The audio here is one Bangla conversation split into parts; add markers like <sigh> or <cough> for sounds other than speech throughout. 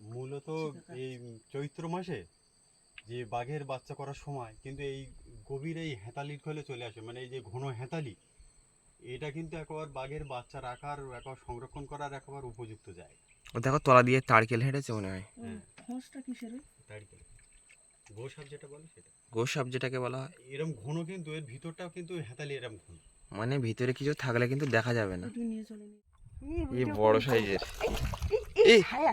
মূলত এই চৈত্র মাসে যে বাঘের বাচ্চা করার সময় কিন্তু এই গভীর এই হেতালির খোলে চলে আসে মানে এই যে ঘন হেতালি এটা কিন্তু একবার বাঘের বাচ্চা রাখার একবার সংরক্ষণ করার একবার উপযুক্ত জায়গা। দেখো তলা দিয়ে তারকেল হেঁটেছে মনে হয়। হ্যাঁ। কিসের? তারিখে গোসাপ যেটা বলে সেটা। গোসাপ যেটাকে বলা হয়। এরকম ঘন কিন্তু এর ভিতরটাও কিন্তু হেতালি এরকম ঘন। মানে ভিতরে কিছু থাকলে কিন্তু দেখা যাবে না। নিয়ে চলে নি। এই বড় সাইজের। এই। হায়া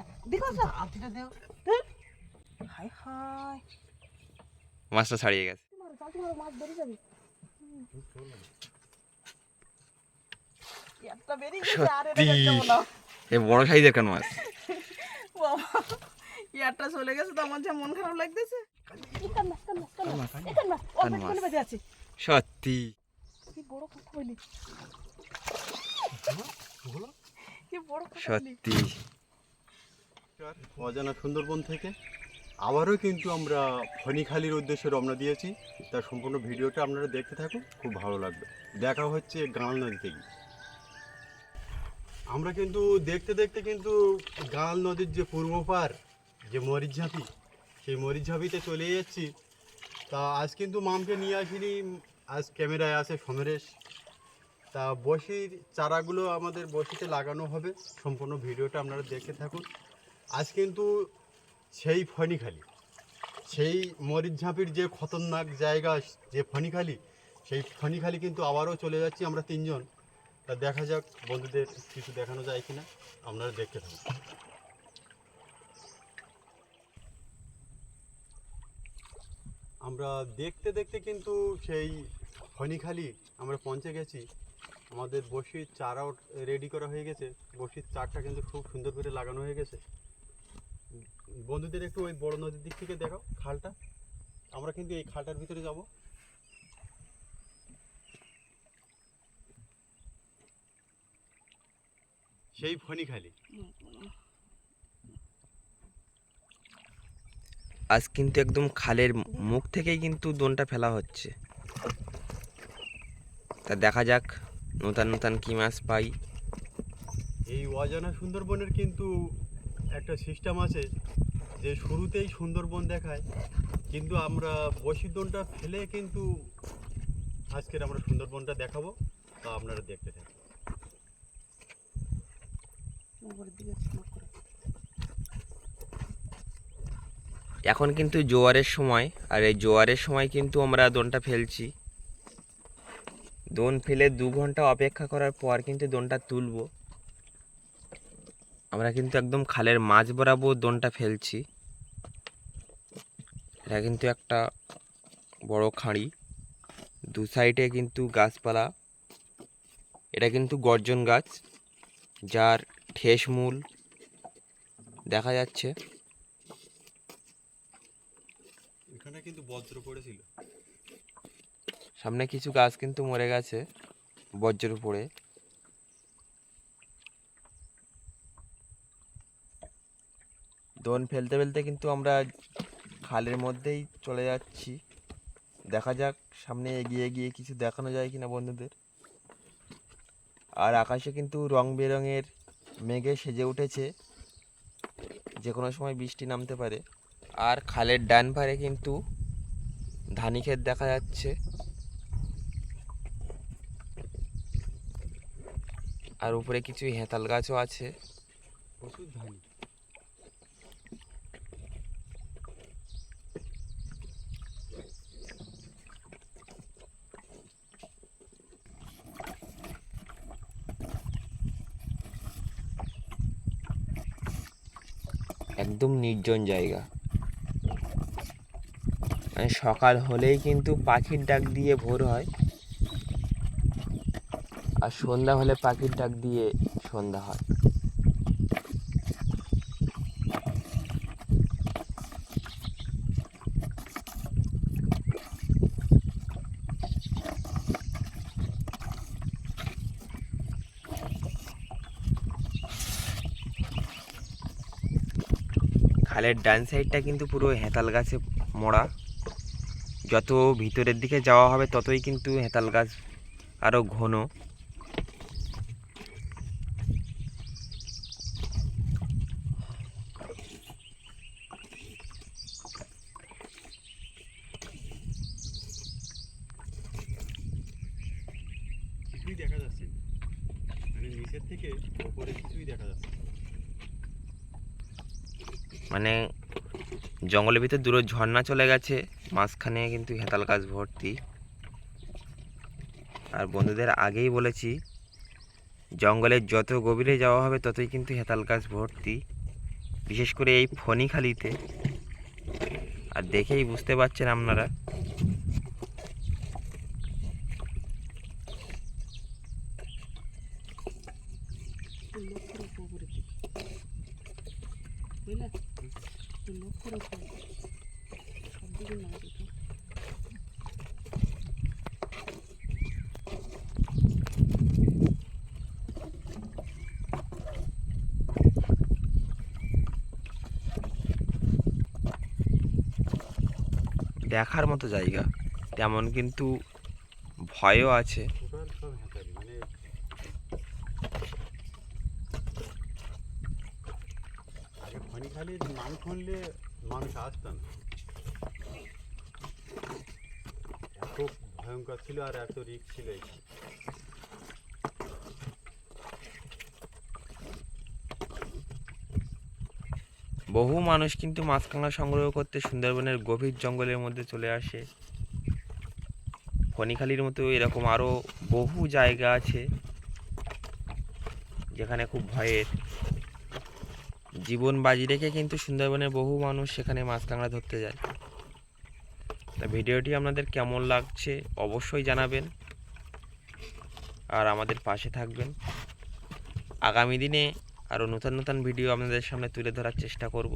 হাই হাই মাছটা ছাড়িয়ে গেছে। মাছ বেরিয়ে যাবে। সত্যি। বড় সাইজের কেন মাছ? বাবা ইয়ারটা চলে গেছে তো আমার যা মন খারাপ লাগতেছে। সত্যি। বড় কথা বলি সত্যি। অজানা সুন্দরবন থেকে আবারও কিন্তু আমরা ফণিখালির উদ্দেশ্যে রওনা দিয়েছি। তার সম্পূর্ণ ভিডিওটা আপনারা দেখতে থাকুন খুব ভালো লাগবে। দেখা হচ্ছে গাঁল নদীতে গিয়ে আমরা কিন্তু দেখতে দেখতে কিন্তু গাঁল নদীর যে পূর্ব পার যে মরিচঝাঁপি সেই মরিচঝাঁপিতে চলে যাচ্ছি। তা আজ কিন্তু মামকে নিয়ে আসিনি আজ ক্যামেরায় আছে সমরেশ। তা বসির চারাগুলো আমাদের বসিতে লাগানো হবে। সম্পূর্ণ ভিডিওটা আপনারা দেখে থাকুন। আজ কিন্তু সেই ফণিখালি, সেই মরিচঝাঁপির যে খতরনাক জায়গা, যে ফণিখালি, সেই ফণিখালি কিন্তু আবারও চলে যাচ্ছি আমরা তিনজন। তা দেখা যাক বন্ধুদের কিছু দেখানো যায় কিনা, আপনারা দেখতে থাকুন। আমরা দেখতে দেখতে কিন্তু সেই ফণিখালি আমরা পৌঁছে গেছি। আমাদের বসির চারাও রেডি করা হয়ে গেছে। বসির চারটা কিন্তু খুব সুন্দর করে লাগানো হয়ে গেছে। বন্ধুদের একটু ওই বড় নদীর দিক থেকে দেখাও খালটা। আমরা কিন্তু এই খালটার ভিতরে যাব। সেই ফণিখালি আজ কিন্তু একদম খালের মুখ থেকেই কিন্তু দোনটা ফেলা হচ্ছে। তা দেখা যাক। নতুন নতুন কি মাছ পাই? এই অজানা সুন্দরবনের কিন্তু একটা সিস্টেম আছে যে শুরুতেই সুন্দরবন দেখায় কিন্তু আমরা বসিদনটা ফেলে কিন্তু আজকের আমরা সুন্দরবনটা দেখাবো তা আপনারা দেখতে থাকুন। এখন কিন্তু জোয়ারের সময় আর এই জোয়ারের সময় কিন্তু আমরা দোনটা ফেলছি। দোন ফেলে দু ঘণ্টা অপেক্ষা করার পর কিন্তু দোনটা তুলবো। আমরা কিন্তু একদম খালের মাছ বরাবর দোনটা ফেলছি। এটা কিন্তু একটা বড় খাঁড়ি। দু সাইডে কিন্তু গাছপালা। এটা কিন্তু গর্জন গাছ, যার ঠেস মূল দেখা যাচ্ছে। এখানে কিন্তু বজ্র পড়েছিল। সামনে কিছু গাছ কিন্তু মরে গেছে বজ্রের উপরে। দোন ফেলতে ফেলতে কিন্তু আমরা খালের মধ্যেই চলে যাচ্ছি। দেখা যাক সামনে এগিয়ে গিয়ে কিছু দেখানো যায় কিনা বন্ধুদের। আর আকাশে কিন্তু রং বেরঙের মেঘে সেজে উঠেছে। যে কোনো সময় বৃষ্টি নামতে পারে। আর খালের ডান পারে কিন্তু ধানি ক্ষেত দেখা যাচ্ছে। আর উপরে কিছু হেতাল গাছও আছে। প্রচুর ধানি একদম নির্জন জায়গা। মানে সকাল হলেই কিন্তু পাখির ডাক দিয়ে ভোর হয়। আর সন্ধ্যা হলে পাখির ডাক দিয়ে সন্ধ্যা হয়। খালের ডান সাইডটা কিন্তু পুরো হেতাল গাছে মোড়া। যত ভিতরের দিকে যাওয়া হবে, ততই কিন্তু হেতাল গাছ আরও ঘন নিচের থেকে ওপরে কিছুই দেখা যাচ্ছে না। মানে জঙ্গলের ভিতর দূরে ঝর্ণা চলে গেছে, মাঝখানে কিন্তু হেতাল গাছ ভর্তি। আর বন্ধুদের আগেই বলেছি, জঙ্গলের যত গভীরে যাওয়া হবে ততই কিন্তু হেতাল গাছ ভর্তি। বিশেষ করে এই ফণিখালিতে। আর দেখেই বুঝতে পারছেন আপনারা তুই লক্ষ্য রাখো উপরের দিকে বুঝলে তুই লক্ষ্য রাখো সব দিকে না দেখো দেখার মতো জায়গা। তেমন কিন্তু ভয়ও আছে। না। এত ভয়ঙ্কর ছিল আর এত রিক ছিল বহু মানুষ কিন্তু মাছ কাঁকড়া সংগ্রহ করতে সুন্দরবনের গভীর জঙ্গলের মধ্যে চলে আসে। ফণিখালির মতো এরকম আরও বহু জায়গা আছে, যেখানে খুব ভয়ের। জীবন বাজি রেখে কিন্তু সুন্দরবনের বহু মানুষ সেখানে মাছ কাঁকড়া ধরতে যায়। তা ভিডিওটি আপনাদের কেমন লাগছে অবশ্যই জানাবেন। আর আমাদের পাশে থাকবেন। আগামী দিনে আরও নতুন নতুন ভিডিও আপনাদের সামনে তুলে ধরার চেষ্টা করব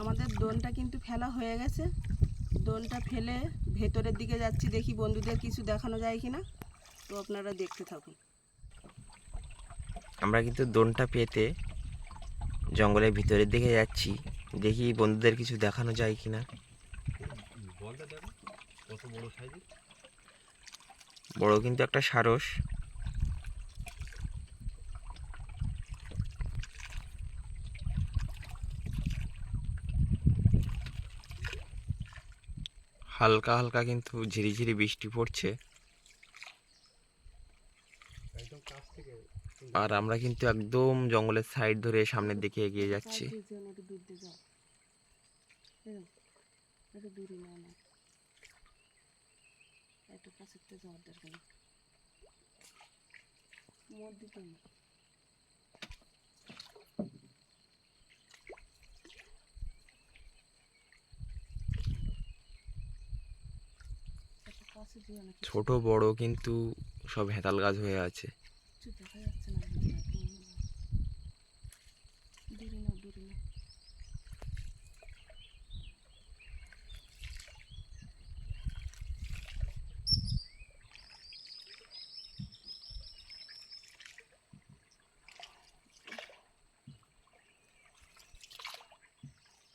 আমাদের দোনটা কিন্তু ফেলা হয়ে গেছে। দোলটা ফেলে ভেতরের দিকে যাচ্ছি দেখি বন্ধুদের কিছু দেখানো যায় কিনা। তো আপনারা দেখতে থাকুন। আমরা কিন্তু দোনটা পেতে জঙ্গলের ভিতরের দিকে যাচ্ছি দেখি বন্ধুদের কিছু দেখানো যায় কিনা। বলটা দেখো কত বড় সাইজের? বড় কিন্তু একটা সারস। হালকা হালকা কিন্তু ঝিরিঝিরি বৃষ্টি পড়ছে। একদম কাছ থেকে আর আমরা কিন্তু একদম জঙ্গলের সাইড ধরে সামনের দিকে এগিয়ে যাচ্ছি। একটু যাওয়ার দরকার মোর দিকে না একটু কাছে যেও না কিছু ছোট, বড় কিন্তু সব হেতাল গাছ হয়ে আছে।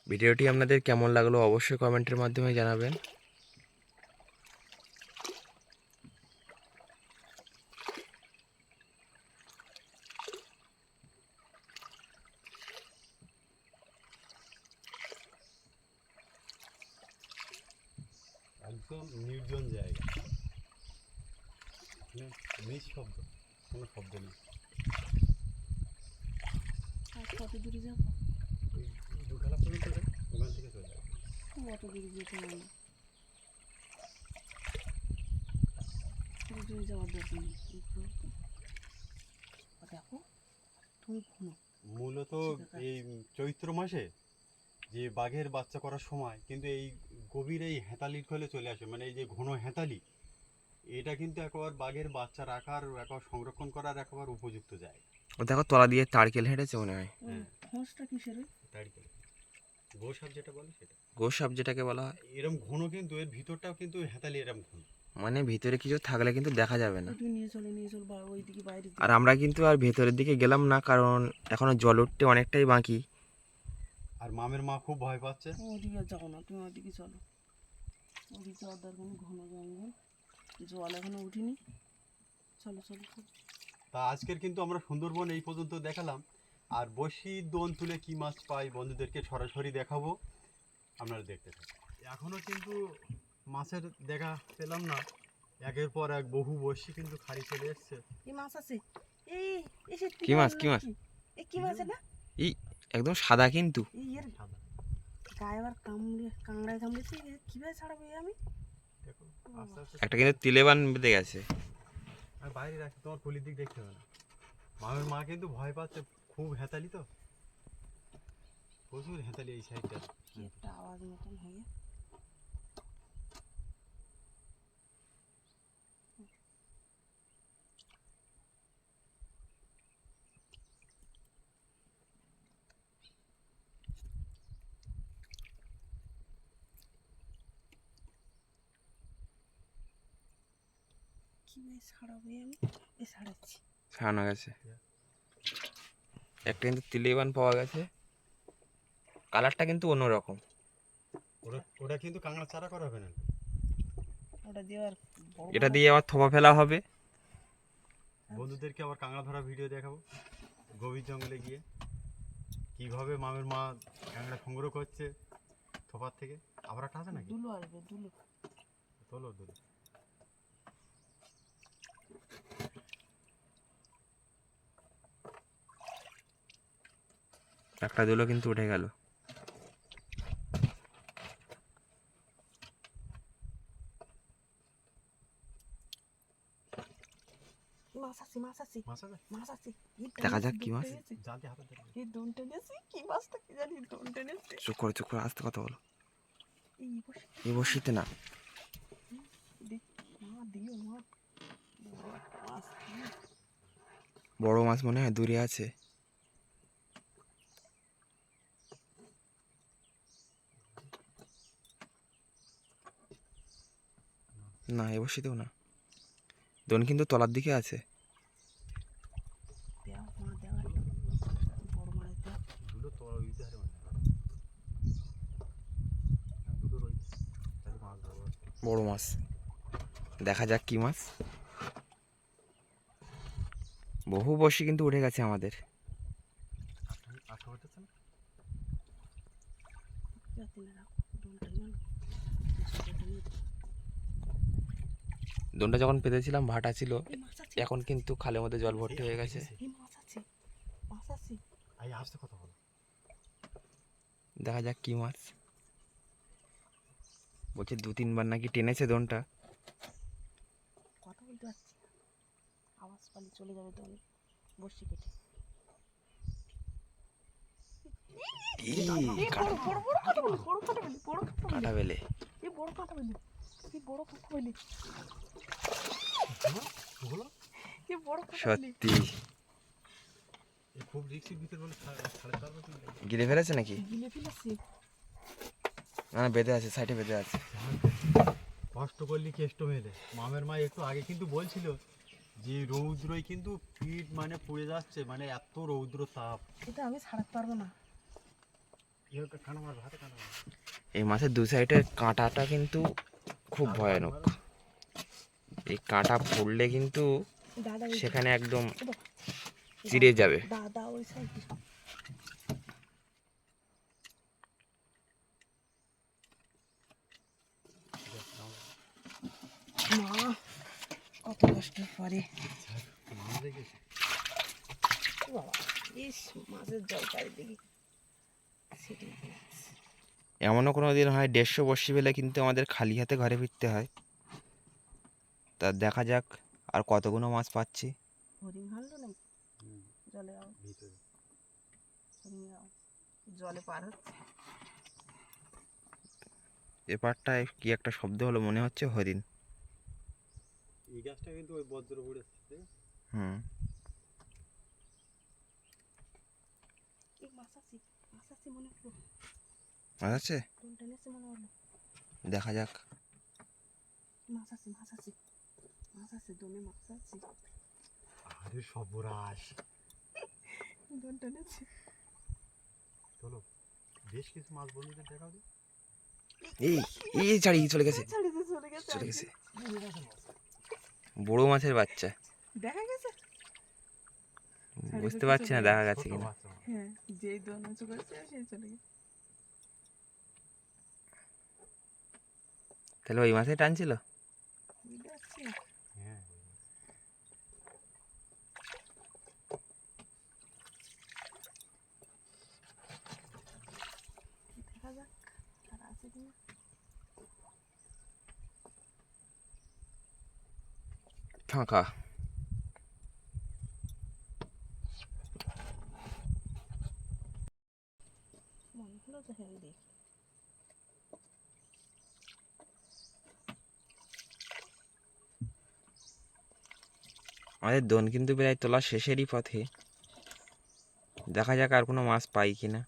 ভিডিওটি আপনাদের কেমন লাগল অবশ্যই কমেন্টের মাধ্যমে জানাবেন একদম নির্জন জায়গা মানে নিঃশব্দ কোনো শব্দ নেই আর কত দূরে যাব ওই দুখালা পর্যন্ত যাই, ওখান থেকে চলে যাবে অত দূরে যেতে হবে না অত দূরে যাওয়ার দরকার নেই এই করো তো। ও দেখো তুমি ঘুমো মূলত এই চৈত্র মাসে যে বাঘের বাচ্চা করার সময় কিন্তু এই গভীর এই হেঁতালির ফলে চলে আসে মানে এই যে ঘন হেঁতালি এটা কিন্তু একবার বাঘের বাচ্চা রাখার একবার সংরক্ষণ করার একবার উপযুক্ত জায়গা। ও দেখো তলা দিয়ে তারকেল হেঁটেছে মনে হয়। ওই কিসের? তাই গোসাপ যেটা বলে সেটা। গোসাপ যেটাকে বলা হয়। এরম ঘন কিন্তু এর ভিতরটাও কিন্তু হেঁতালি এরম ঘন। মানে ভিতরে কিছু থাকলে কিন্তু দেখা যাবে না। আর আমরা কিন্তু আর ভেতরের দিকে গেলাম না কারণ এখনও জল উঠতে অনেকটাই বাকি। আর মামের মা খুব ভয় পাচ্ছে। ওদিকে যাও না তুমি ওদিকে চলো। ওদিকে যাওয়ার দরকার নেই ঘন জঙ্গল। জল এখনও উঠিনি। চলো চলো চলো। তা আজকের কিন্তু আমরা সুন্দরবন এই পর্যন্ত দেখালাম। আর বসি দোন তুলে কি মাছ পাই বন্ধুদেরকে সরাসরি দেখাবো। আপনারা দেখতে থাকুন। এখনও কিন্তু মাছের দেখা পেলাম না। একের পর এক বহু বসি কিন্তু খালি চলে এসছে। এই মাছ আছে? এই এসে কি মাছ, কি মাছ? এই কি মাছ এটা? এই একদম সাদা কিন্তু। এই এর সাদা। গায়ে আবার কামড়ে কাংড়ায় কামড়েছে এ কীভাবে ছাড়াবো এ আমি? একটা কিন্তু তিলেবান বেঁধে গেছে। আর বাইরে রাখি তোমার কলির দিক দেখতে হবে না। মামের মা কিন্তু ভয় পাচ্ছে খুব হেতালি তো। প্রচুর হেতালি এই সাইডটা কি একটা আওয়াজ মতন হয়ে কীভাবে ছাড়াবো এ আমি এ ছাড়াচ্ছি ছাড়ানো গেছে। একটা কিন্তু তিলেবান পাওয়া গেছে। কালারটা কিন্তু অন্যরকম। ওটা কিন্তু কাঁকড়া চারা করা হবে না। এটা দিয়ে আবার থোপা ফেলা হবে। বন্ধুদেরকে আবার কাঁকড়া ধরা ভিডিও দেখাবো। গভীর জঙ্গলে গিয়ে। কীভাবে মামের মা কাঁকড়া সংগ্রহ করছে থোপার থেকে? আবার একটা আছে নাকি? দুলো আসবে দুলো। তোলো দুলো একটা দুলো কিন্তু উঠে গেল। দেখা যাক কি মাছ। চুপ করে চুপ করে আসতে কথা বলো। এই বসিতে। না। বড় মাছ মনে হয় দূরে আছে। না, এ বসিতেও না। দোন কিন্তু তলার দিকে আছে। বড় মাছ। দেখা যাক কি মাছ। বহু বসি কিন্তু উঠে গেছে আমাদের আঠা আঠা উঠেছে না যাতে না রাখো দোন টেনে না মাছটা টেনে দাও। দোনটা যখন পেতেছিলাম ভাটা ছিল এখন কিন্তু খালের মধ্যে জল ভর্তি হয়ে গেছে। দেখা যাক কি মাছ। বলছে দু তিনবার নাকি টেনেছে দোনটা। কথা বলতে পারছি না। আওয়াজ পালি চলে যাবে বসি কেটে। বলি বড় কাটা বলি বড় বড় সত্যি। খুব ভিতর বলে গিলে ফেলেছে নাকি? গিলে ফেলেছি। না বেঁধে আছে সাইডে বেঁধে আছে। কষ্ট করলি কেষ্ট মেলে মামের মা একটু আগে কিন্তু বলছিল যে রৌদ্রই কিন্তু পিঠ মানে পুড়ে যাচ্ছে মানে এত রৌদ্র তাপ। এটা আমি ছাড়াতে পারব না। এই মাছের দু সাইডে কাঁটাটা কিন্তু খুব ভয়ানক। এই কাঁটা পড়লে কিন্তু সেখানে একদম চিড়ে যাবে। কত কষ্টের পরে বাবা ইস মাছের জল চারিদিকে এমনও কোনো দিন হয় দেড়শো বর্ষি পেলে কিন্তু আমাদের খালি হাতে ঘরে ফিরতে হয়। তা দেখা যাক আর কতগুলো মাছ পাচ্ছি। জলে পার এপারটায় কি একটা শব্দ হলো মনে হচ্ছে হরিণ। এই গাছটা কিন্তু ওই বজ্র? হুম এই মাছ আছে মাছ আছে মনে হলো মাছ আছে মনে দেখা যাক মাছ আছে মাছ আছে মাছ আছে দোনে মাছ আছে আরে সর্বরাস দোন টেনেছে চলো বেশ কিছু মাছ বন্ধুদের দেখাও এই এই ছাড়িয়ে চলে গেছে চলে গেছে চলে গেছে বড় মাছের বাচ্চা দেখা গেছে বুঝতে পারছি না দেখা গেছে কিনা মাছ। হ্যাঁ যেই দোন উঁচু করেছে সেই চলে গেছে তাহলে ওই মাছে টানছিল? ফাঁকা। হলো তো হ্যাঁ আমাদের দোন কিন্তু প্রায় তোলা শেষেরই পথে। দেখা যাক আর কোনো মাছ পাই কিনা।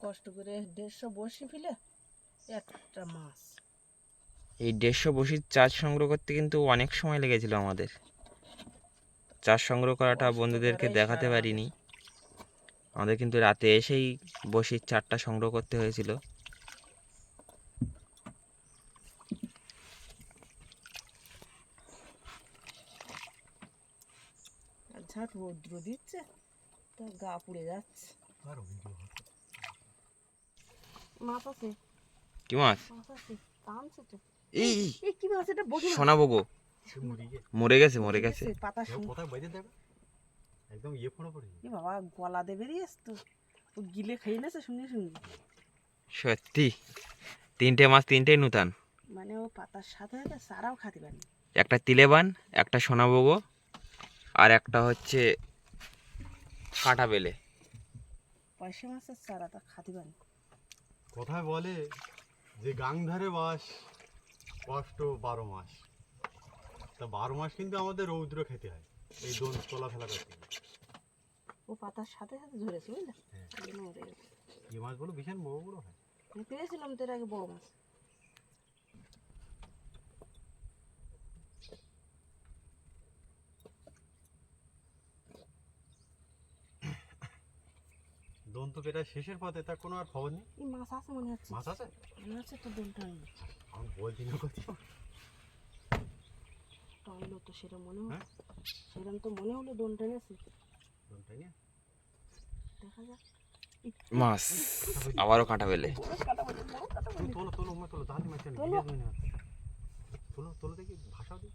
কষ্ট করে দেড়শো বসি ফেলে একটা মাছ। এই দেড়শো বসির চাষ সংগ্রহ করতে কিন্তু অনেক সময় লেগেছিল আমাদের। চাষ সংগ্রহ করাটা বন্ধুদেরকে দেখাতে পারিনি। আমাদের কিন্তু রাতে এসেই বসির চারটা সংগ্রহ করতে হয়েছিল। রৌদ্র দিচ্ছে তো গা পুড়ে যাচ্ছে। মাছ আছে। কি মাছ? মাছ টানছে তো। এই এই কি মাছ? এটা বগি সোনাবো গো। মরে গেছে। মরে গেছে পাতা কোথায় দেবে? একদম ইয়ে ফোনে পড়ে এ বাবা গলা দেবে তো। ও গিলে খেয়ে নেছে শুনে শুনি সত্যি? তিনটে মাছ তিনটেই নূতন? মানে ও পাতার সাথে সাথে সারাও খাতে পারি একটা তিলেবান একটা সোনাবগো আর একটা হচ্ছে কাঁটা বেলে। পয়সা মাছের সারা তা খাতে পারি কোথায় বলে যে গাংধারে বাস কষ্ট বারো মাস। তা বারো মাস কিন্তু আমাদের রৌদ্র খেতে হয় এই দোন চলাফেরা করতে। গিয়ে। ও পাতার সাথে সাথে ধরেছে বুঝলে? হ্যাঁ। এই মাছগুলো ভীষণ বড় বড় হয়। আমি পেয়েছিলাম তো এর আগে বড় মাছ। দোন তো শেষের পথে তার কোনো আর খবর নেই? এই মাছ আছে মনে হচ্ছে। মাছ আছে? মনে হচ্ছে তো নেই আমি বলছি না টানলো তো সেটা মনে হলো। হ্যাঁ? সেরকম তো মনে হলো দোনটা নিয়ে দেখা যাক। মাছ আবারও কাঁটা কাটা কাটা বলি তোলো তোলো মা তোলো মাছ তোলো। না তোলো। তোলো দেখি দিই।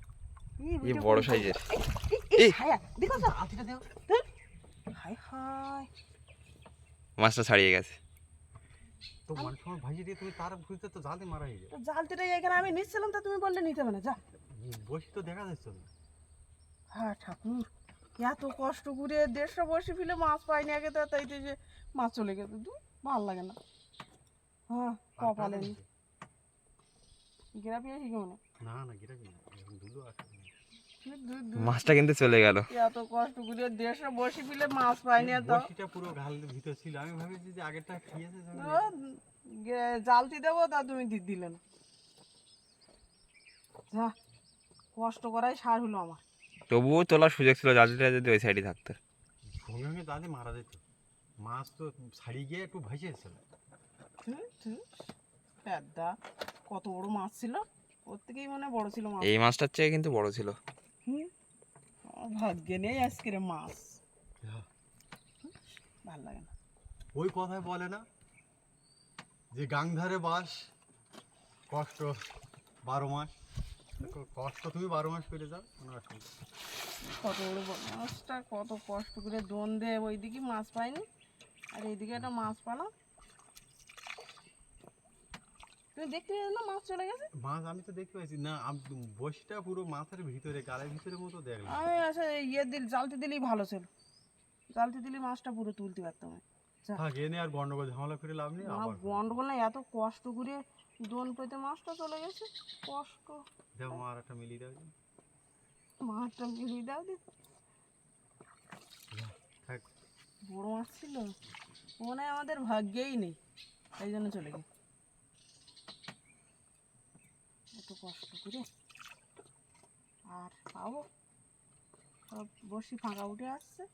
এই বড় সাইজের। এই এই। হায়া দেখো তো। আতিটা দেও। হাই হাই মাছটা ছাড়িয়ে গেছে। তো মানুষ সময় ভাজি দিয়ে তুমি তার ভুঁজতে তো জালতে মারা হয়ে যায় তো জালতিটা এখানে আমি নিচ্ছিলাম তা তুমি বললে নিতে হবে না যা। বসি তো দেখা যাচ্ছে না। হ্যাঁ ঠাকুর এত কষ্ট করে দেড়শো বসে ফেলে মাছ পাইনি আগে তো তাই যে মাছ চলে গেছে। দু ভালো লাগে না। হ্যাঁ কপালে নি গ্রাপি আসি কেমন না না গিরা না। এখন দুলো আসে মাছটা কিন্তু চলে গেল। এত কষ্ট করে দেড়শো বসে ফেলে মাছ পাইনি বসিটা পুরো ঘালের ভিতর ছিল। আমি আগেরটা খেয়েছে জালতি দেবো তা তুমি দি- দিলে না। যা কষ্ট করাই সার হলো আমার। তবুও তোলার সুযোগ ছিল জালটা যদি ওই সাইডে থাকতো। সঙ্গে সঙ্গে দাদি মারা যেত। মাছ তো ছাড়িয়ে গিয়ে একটু ভাসে এসেছিল। কত বড় মাছ ছিল। ওর থেকেই মনে বড় ছিল মাছ এই মাছটার চেয়ে কিন্তু বড় ছিল। ভাগ্যে নেই আজকের মাছ। ভালো লাগে না। ওই কথায় বলে না যে গাংধারে বাস কষ্ট বারো মাস। কষ্ট তুমি বারো মাস করে যাও কোনো অসুবিধা। কত বড় মাছটা কত কষ্ট করে দোন দেয় ওইদিকে মাছ পাইনি। আর এইদিকে একটা মাছ পেলাম। তুমি দেখতে না মাছ চলে গেছে? মাছ আমি তো দেখতে পাচ্ছি না আম- বসিটা পুরো মাথার ভিতরে গালের ভিতরে মতো দেখলাম আমি আসলে ইয়ে দিল জালতি দিলেই ভালো ছিল। জালতি দিলে মাছটা পুরো তুলতে পারতাম। থাক এনে আর গন্ডগোল ঝামেলা করে লাভ নেই আবার গন্ডগোল না এত কষ্ট করে দোন পেতে মাছটা চলে গেছে কষ্ট। দেও মা আর একটা মিলিয়ে দাও মাছটা মিলিয়ে দাও দি। থাক। বড় মাছ ছিল। মনে আমাদের ভাগ্যেই নেই এই জন্য চলে গেছে। এত কষ্ট করে। আর পাবো সব বসি ফাঁকা উঠে আসছে।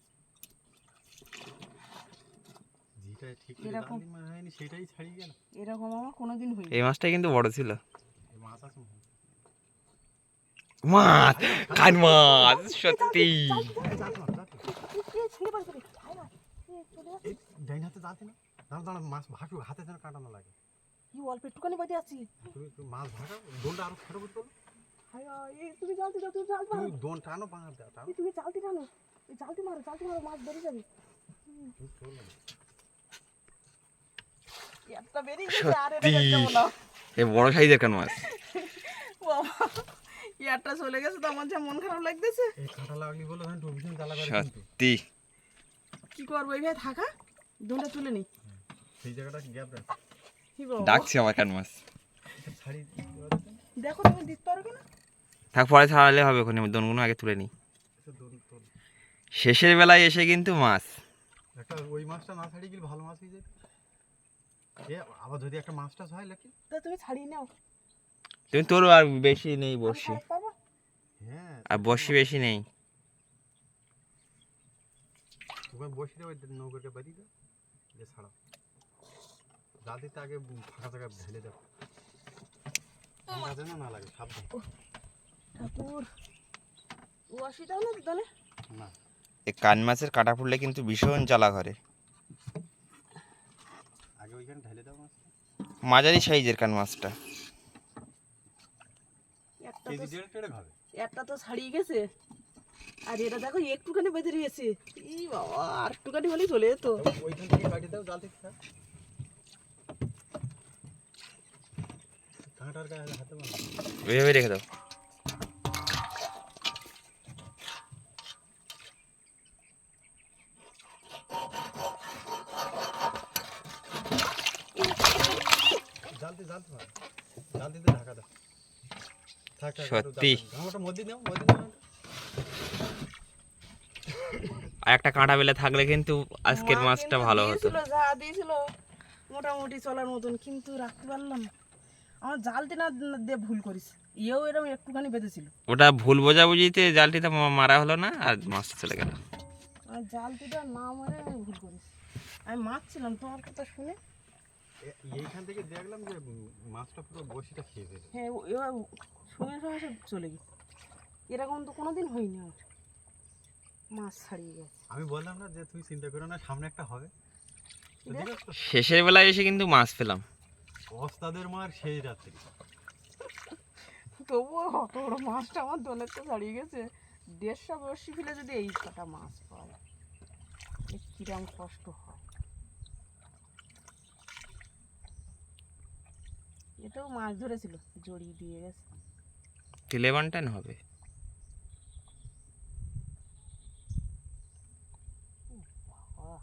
জালটা ঠিক করে এরকম- জাল দিয়ে মারা হয়নি সেটাই ছাড়িয়ে গেল। এরকম আমার কোনোদিন হয়নি। এই মাছটা কিন্তু বড় ছিল। মাছ কান সত্যি। ডাইন হাতে যাতে না। দাঁড়া দাঁড়া মাছ ভাসু হাতে যেন কাটা না লাগে। কি অল্প একটুখানি বাদে আছি তুমি মাছ ভাসাও দোনটা আরও ছোট করে হায় হায়, এই তুমি জালতি দাও তুমি জালতি মারো। দোন টানো বাঁধা দাও টানো তুমি জালতি টানো এই জালতি মারো জালতি মারো মাছ বেরিয়ে যাবে। একটা বেরিয়ে গেছে আর এটা। দেখতে না এই বড় সাইজের কান মাছ? <laughs> বাবা ইয়ারটা চলে গেছে তো আমার যা মন খারাপ লাগতেছে। এই কাঁটা লাগলি বলে ধরেন টুবিশন জ্বালা করে সত্যি। কি করব এই ভাই থাকা? দুটা তুলে নি। সেই জায়গাটা গ্যাপ রাখ ডাকছি আমার দেখো তুমি দিতে পারো কিনা থাক পরে ছাড়ালে হবে ওখানে দনগুলো আগে তুলে নিই। শেষের বেলায় এসে কিন্তু মাছ। একটা ওই মাছটা না ছাড়িয়ে গেলে ভালো মাছ হয়ে এ আবার যদি একটা মাছ টাছ হয় তা তুমি ছাড়িয়ে নাও। তুমি তোর আর বেশি নেই বসি। হ্যাঁ আর বসি বেশি নেই। বসে নৌকাকে বাড়ি দাও ছাড়াও। আগে ফাঁকা জায়গায় ঢেলে যেন না লাগে সাবধান। ঠাকুর। ও অসুবিধা হলো তো তাহলে? না। এই কান মাছের কাটা পড়লে কিন্তু ভীষণ জ্বালা করে। আগে ওইখানে ঢেলে দাও মাছ মাঝারি সাইজের কান মাছটা। একটা তো একটা ছাড়িয়ে গেছে। আর এটা দেখো একটুখানি বেঁধে রয়েছে। ই বাবা আর একটুখানি হলেই চলে যেত। ওইখান থেকে কাটিয়ে দাও জাল থেকে থাক কাঁটার গায়ে হাতে মারো ওইভাবে রেখে দাও। জালতে জালতে মারো। জাল দিতে ঢাকা দাও। থাক থাক সত্যি। আর একটা কাঁটা বেলে থাকলে কিন্তু আজকের মাছটা ভালো হতো। যা দিয়েছিল। মোটামুটি চলার মতন কিন্তু রাখতে পারলাম না। আমার জালতি না দিয়ে ভুল করিস। ইয়েও এরকম একটুখানি বেঁধেছিল। ওটা ভুল বোঝাবুঝিতে জালটিতে মা- মারা হলো না আর মাছটা চলে গেল। আমার জালতিটা না মারে আমি ভুল করিস। আমি মারছিলাম তোমার কথা শুনে। এইখান থেকে দেখলাম যে মাছটা পুরো বসিটা খেয়ে হ্যাঁ এবার চলে গেছে এরকম তো কোনোদিন হয়নি আমার। মাছ ছাড়িয়ে গেছে। আমি বললাম না যে তুমি চিন্তা করো না সামনে একটা হবে? শেষের বেলায় এসে কিন্তু মাছ পেলাম। ওস্তাদের মার সেই রাত্রি। তবুও অত বড় মাছটা আমার দোলের তো ছাড়িয়ে গেছে। দেড়শো বর্ষি ফেলে যদি এই কটা মাছ পায় এ কিরম কষ্ট হয়। এটাও মাছ ধরেছিল জড়িয়ে দিয়ে গেছে। ইলেভেন টেন হবে বাবা।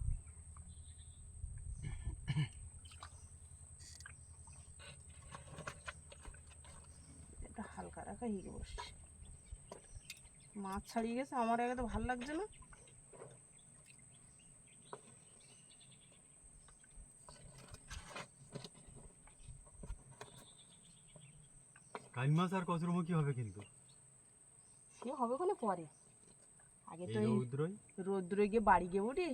এটা রাখা হিগে বসছে। মাছ ছাড়িয়ে গেছে আমার আগে তো ভালো লাগছে না। মাছ আর কচুরমুখী হবে কিন্তু। সে হবে পরে। আগে তো রৌদ্রই। রোদ্রে গিয়ে বাড়ি গিয়ে উঠি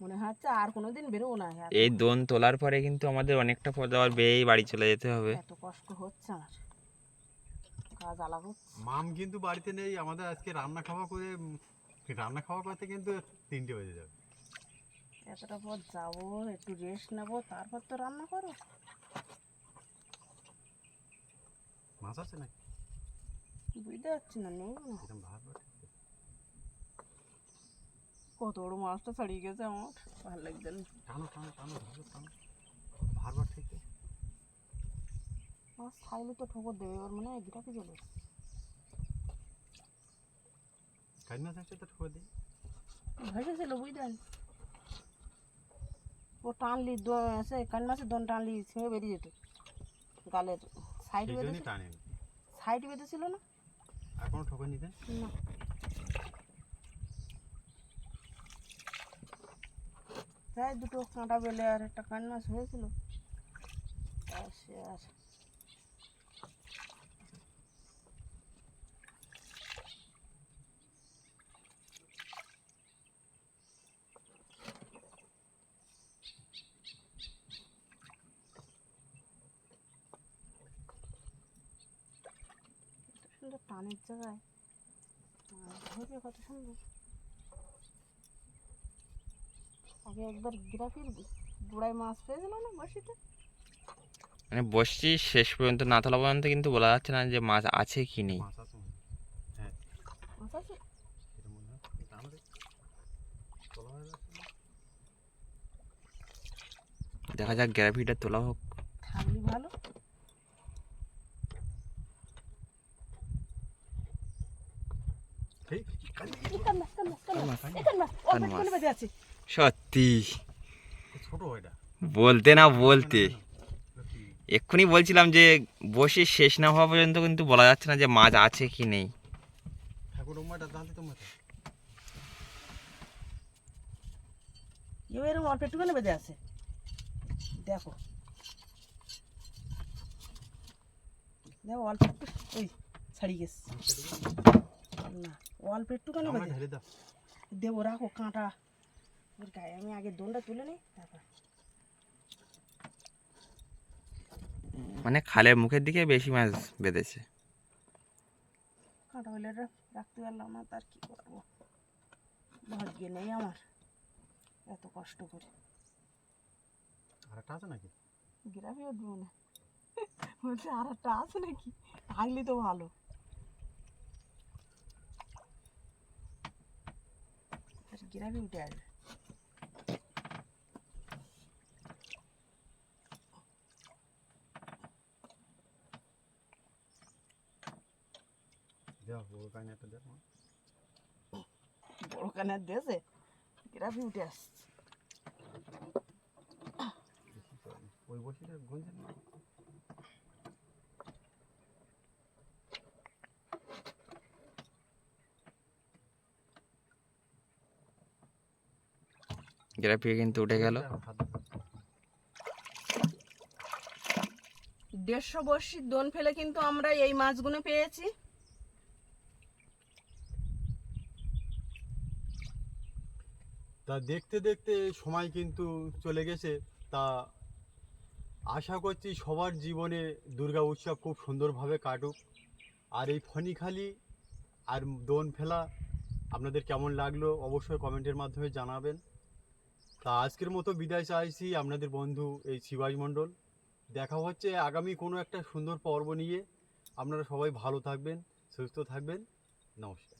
মনে হচ্ছে আর কোনোদিন বেরোবো না। এই দোন তোলার পরে কিন্তু আমাদের অনেকটা পথ আবার বেয়েই বাড়ি চলে যেতে হবে। এত কষ্ট হচ্ছে আমার। গা জ্বালা হচ্ছে মাম কিন্তু বাড়িতে নেই আমাদের আজকে রান্না খাওয়া করে রান্না খাওয়া করতে কিন্তু তিনটে বেজে যাবে। এতটা পর যাব একটু রেস্ট নেব তারপর তো রান্না করো। মাছ আছে না বুঝতে পারছি না নেই। কত বড় মাছটা ছাড়িয়ে গেছে আমার ভালো লাগছে না। টানো টানো টানো টানো ভার ভার ঠিক আছে। মাছ ছাড়লে তো ঠোকর দেবে এবার মনে হয় গিরাপি চলে আছে তো ঠোকা দিই ভেসেছিল বুঝলেন ও টানলি সে কান মাছের দন টানলি ছিঁড়ে বেরিয়ে যেত। গালের সাইড টানে সাইড বেঁধেছিল না? আর কোনো ঠোকা নিতে? না। তাই দুটো কাঁটা বেলে আর একটা কান মাছ হয়েছিল। আর সে আর জায়গায় মাছ ধরবে কত সুন্দর আগে একবার গ্রাফির গোড়ায় মাছ পেয়েছিল না বসিতে মানে বসছি শেষ পর্যন্ত না তোলা পর্যন্ত কিন্তু বলা যাচ্ছে না যে মাছ আছে কি নেই। মাছ আছে হয়। দেখা যাক গ্রাফিটা তোলা হোক। ভালো ঠিক কান মাছ কান মাছ কান মাছ এই কান মাছ ও কান পেট মাছ। কোলে বেঁধে আছে সত্যি। বলতে না বলতে। এক্ষুনি বলছিলাম যে বসে শেষ না হওয়া পর্যন্ত কিন্তু বলা যাচ্ছে না যে মাছ আছে কি নেই। এরকম অল্প একটুখানি বেঁধে আছে। দেখো। দেখো অল্প একটু ওই ছাড়িয়ে গেছে। না অল্প দাও। দেবো রাখো কাঁটা। ওর গায়ে আমি আগে দোনটা তুলে নিই তারপর। মানে খালের মুখের দিকে বেশি মাছ বেঁধেছে। কাঁটা হলে রাখতে পারলাম না তার কি করব? ভাগ্যে নেই আমার এত কষ্ট করে। আর একটা আছে নাকি? গ্রাফে উঠবো না বলছে আর একটা আছে নাকি? থাকলে তো ভালো। গ্রাফে উঠে আসবে যাও বড় কাহিনী একটা দেখো বড় কানের দেশে গ্রাফে উঠে আসছে ওই বসিটা গুনছে না গ্রাফি কিন্তু উঠে গেল। দেড়শো বর্ষির দোন ফেলে কিন্তু আমরা এই মাছগুলো পেয়েছি। তা দেখতে দেখতে সময় কিন্তু চলে গেছে। তা আশা করছি সবার জীবনে দুর্গা উৎসব খুব সুন্দরভাবে কাটুক। আর এই ফণিখালি আর দোন ফেলা আপনাদের কেমন লাগল অবশ্যই কমেন্টের মাধ্যমে জানাবেন। তা আজকের মতো বিদায় চাইছি আপনাদের বন্ধু এই শিবাজ মণ্ডল। দেখা হচ্ছে আগামী কোনো একটা সুন্দর পর্ব নিয়ে। আপনারা সবাই ভালো থাকবেন, সুস্থ থাকবেন। নমস্কার।